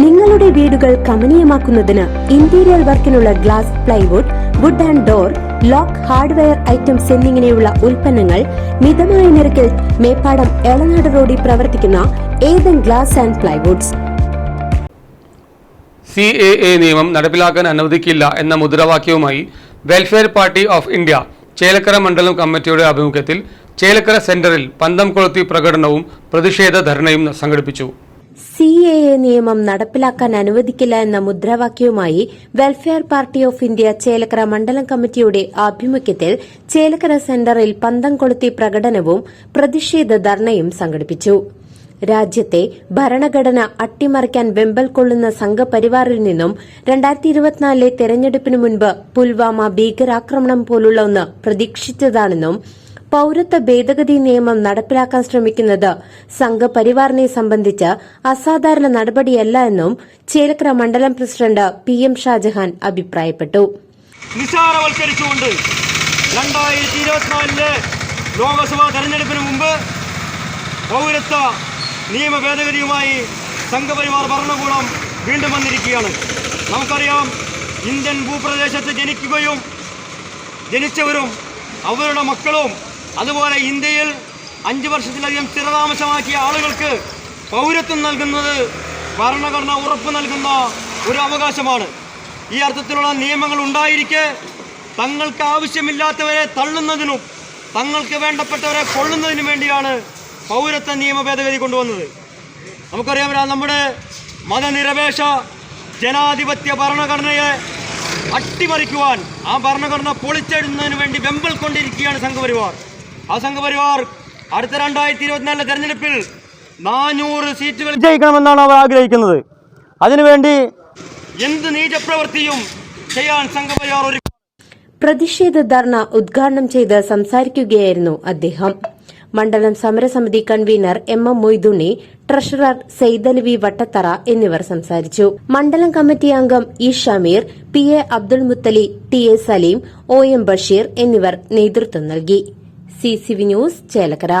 നിങ്ങളുടെ വീടുകൾ കമനീയമാക്കുന്നതിന് interior വർക്കിനുള്ള glass plywood wood and door lock hardware items എന്നിങ്ങനെയുള്ള ഉൽപ്പന്നങ്ങൾ മിതമായ നിരക്കിൽ മേപ്പാടം എളനാട് റോഡിൽ പ്രവർത്തിക്കുന്ന Ethan glass and plywoods C A A നിയമം നടപ്പിലാക്കാൻ അനുവദിക്കില്ല എന്ന മുദ്രാവാക്യവുമായി Welfare Party of India Chelakkara മണ്ഡലം കമ്മിറ്റിയുടെ ആഭിമുഖ്യത്തിൽ ചേലക്കര സെന്ററിൽ പന്തം കൊളുത്തി പ്രകടനവും പ്രതിഷേധ ധർണയും സംഘടിപ്പിച്ചു. സി എ എ നിയമം നടപ്പിലാക്കാൻ അനുവദിക്കില്ല എന്ന മുദ്രാവാക്യവുമായി Welfare Party of India Chelakkara മണ്ഡലം കമ്മിറ്റിയുടെ ആഭിമുഖ്യത്തിൽ ചേലക്കര സെന്ററിൽ പന്തം കൊളുത്തി പ്രകടനവും പ്രതിഷേധ ധർണയും സംഘടിപ്പിച്ചു. രാജ്യത്തെ ഭരണഘടന അട്ടിമറിക്കാൻ വെമ്പൽ കൊള്ളുന്ന സംഘപരിവാറിൽ നിന്നും രണ്ടായിരത്തി ഇരുപത്തിനാലിലെ തെരഞ്ഞെടുപ്പിന് മുൻപ് പുൽവാമ ഭീകരാക്രമണം പോലുള്ള ഒന്ന് പ്രതീക്ഷിച്ചതാണെന്നും പൌരത്വ ഭേദഗതി നിയമം നടപ്പിലാക്കാൻ ശ്രമിക്കുന്നത് സംഘപരിവാറിനെ സംബന്ധിച്ച് അസാധാരണ നടപടിയല്ല എന്നും ചേലക്കര മണ്ഡലം പ്രസിഡന്റ് പി എം ഷാജഹാൻ അഭിപ്രായപ്പെട്ടു. നിസ്സാരവൽക്കരിച്ചുകൊണ്ട് രണ്ടായിരത്തി ഇരുപത്തിനാലിലെ ലോക്സഭാ തെരഞ്ഞെടുപ്പിന് മുമ്പ് പൗരത്വ നിയമ ഭേദഗതിയുമായി സംഘപരിവാർ ഭരണകൂടം വീണ്ടും വന്നിരിക്കുകയാണ്. നമുക്കറിയാം ഇന്ത്യൻ ഭൂപ്രദേശത്ത് ജനിക്കുകയും ജനിച്ചവരും അവരുടെ മക്കളും അതുപോലെ ഇന്ത്യയിൽ അഞ്ച് വർഷത്തിലധികം സ്ഥിരതാമസമാക്കിയ ആളുകൾക്ക് പൗരത്വം നൽകുന്നത് ഭരണഘടന ഉറപ്പ് നൽകുന്ന ഒരു അവകാശമാണ്. ഈ അർത്ഥത്തിലുള്ള നിയമങ്ങൾ ഉണ്ടായിരിക്കെ തങ്ങൾക്ക് ആവശ്യമില്ലാത്തവരെ തള്ളുന്നതിനും തങ്ങൾക്ക് വേണ്ടപ്പെട്ടവരെ കൊള്ളുന്നതിനും വേണ്ടിയാണ് പൗരത്വ നിയമ ഭേദഗതി കൊണ്ടുവന്നത്. നമുക്കറിയാം നമ്മുടെ മതനിരപേക്ഷ ജനാധിപത്യ ഭരണഘടനയെ അട്ടിമറിക്കുവാൻ ആ ഭരണഘടന പൊളിച്ചെടുന്നതിന് വേണ്ടി വെമ്പൽ കൊണ്ടിരിക്കുകയാണ് സംഘപരിവാർ. ആ സംഘപരിവാർ അടുത്ത രണ്ടായിരത്തി ഇരുപത്തിനാലിലെ തെരഞ്ഞെടുപ്പിൽ നാനൂറ് സീറ്റുകൾ ജയിക്കണമെന്നാണ് അവർ ആഗ്രഹിക്കുന്നത്. അതിനുവേണ്ടി എന്ത് നീചപ്രവൃത്തിയും ചെയ്യാൻ സംഘപരിവാർ ഒരു പ്രതിഷേധ ധർണ ഉദ്ഘാടനം ചെയ്ത് സംസാരിക്കുകയായിരുന്നു അദ്ദേഹം. മണ്ഡലം സമരസമിതി convener M M Moythunni treasurer Saidalavi Vattathara എന്നിവർ സംസാരിച്ചു. മണ്ഡലം കമ്മിറ്റി അംഗം E Shameer P A Abdul Muthali T A Saleem O M Basheer എന്നിവർ നേതൃത്വം നൽകി. C news Chelakkara